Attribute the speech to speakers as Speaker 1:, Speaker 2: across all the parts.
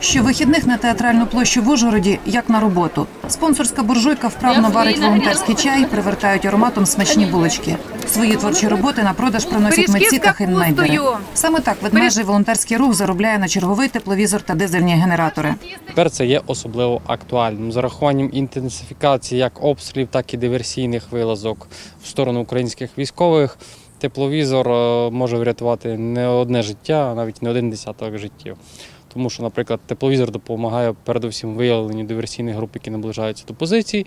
Speaker 1: Щовихідних на театральну площу в Ужгороді як на роботу. Спонсорська буржуйка вправно варить волонтерський чай, привертають ароматом смачні булочки. Свої творчі роботи на продаж приносять митці та хендмейдери. Саме так ведмежий волонтерський рух заробляє на черговий тепловізор та дизельні генератори.
Speaker 2: Тепер це є особливо актуальним. З урахуванням інтенсифікації як обстрілів, так і диверсійних вилазок в сторону українських військових. Тепловізор е, може врятувати не одне життя, а навіть не один десяток життів. Тому що, наприклад, тепловізор допомагає передусім виявленню диверсійних груп, які наближаються до позицій.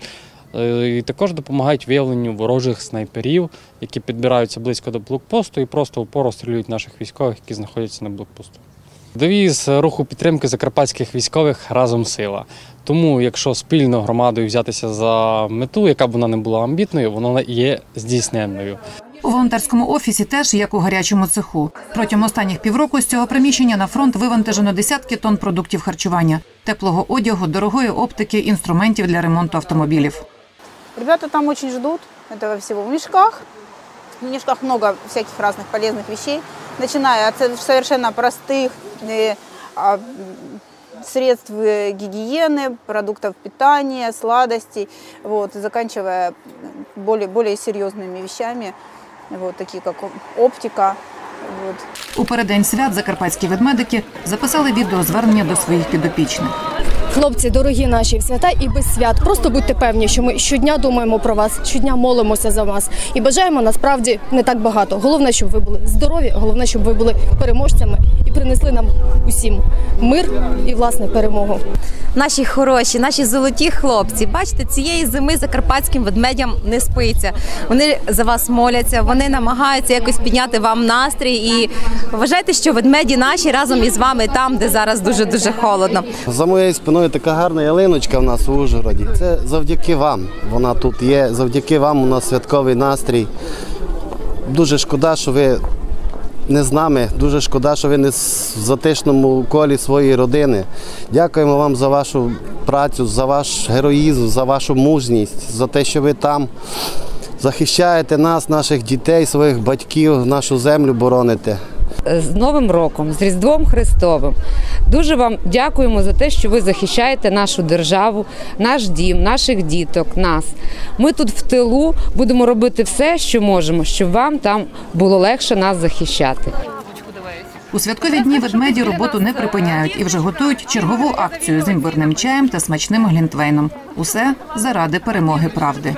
Speaker 2: е, І також допомагають виявленню ворожих снайперів, які підбираються близько до блокпосту і просто впору розстрілюють наших військових, які знаходяться на блокпосту. Девіз руху підтримки закарпатських військових разом сила. Тому, якщо спільно громадою взятися за мету, яка б вона не була амбітною, вона є здійсненною.
Speaker 1: У волонтерському офісі теж як у гарячому цеху. Протягом останніх півроку з цього приміщення на фронт вивантажено десятки тонн продуктів харчування, теплого одягу, дорогої оптики, інструментів для ремонту автомобілів.
Speaker 3: Ребята там очень ждут этого всего в мешках. В мешках много всяких разных полезных вещей, начиная от со- совершенно простых э, а, м, средств э, гигиены, продуктов питания, сладостей, вот, и заканчивая м, более, более серьезными вещами, вот, такие как оптика. Вот.
Speaker 1: У передень свят закарпатські ведмедики записали відеозвернення до своїх підопічних.
Speaker 4: Хлопці, дорогі наші в свята і без свят. Просто будьте певні, що ми щодня думаємо про вас, щодня молимося за вас і бажаємо насправді не так багато. Головне, щоб ви були здорові, головне, щоб ви були переможцями і принесли нам усім мир і власне перемогу.
Speaker 5: Наші хороші, наші золоті хлопці. Бачите, цієї зими закарпатським ведмедям не спиться. Вони за вас моляться, вони намагаються якось підняти вам настрій. І вважайте, що ведмеді наші разом із вами там, де зараз дуже дуже холодно.
Speaker 6: За моєю спиною така гарна ялиночка в нас у Ужгороді. Це завдяки вам. Вона тут є. Завдяки вам у нас святковий настрій. Дуже шкода, що ви не з нами. Дуже шкода, що ви не в затишному колі своєї родини. Дякуємо вам за вашу працю, за ваш героїзм, за вашу мужність, за те, що ви там захищаєте нас, наших дітей, своїх батьків, нашу землю бороните.
Speaker 7: з Новим роком, з Різдвом Христовим. Дуже вам дякуємо за те, що ви захищаєте нашу державу, наш дім, наших діток, нас. Ми тут в тилу будемо робити все, що можемо, щоб вам там було легше нас захищати.
Speaker 1: У святкові дні ведмеді роботу не припиняють і вже готують чергову акцію з імбирним чаєм та смачним глінтвейном. Усе заради перемоги правди.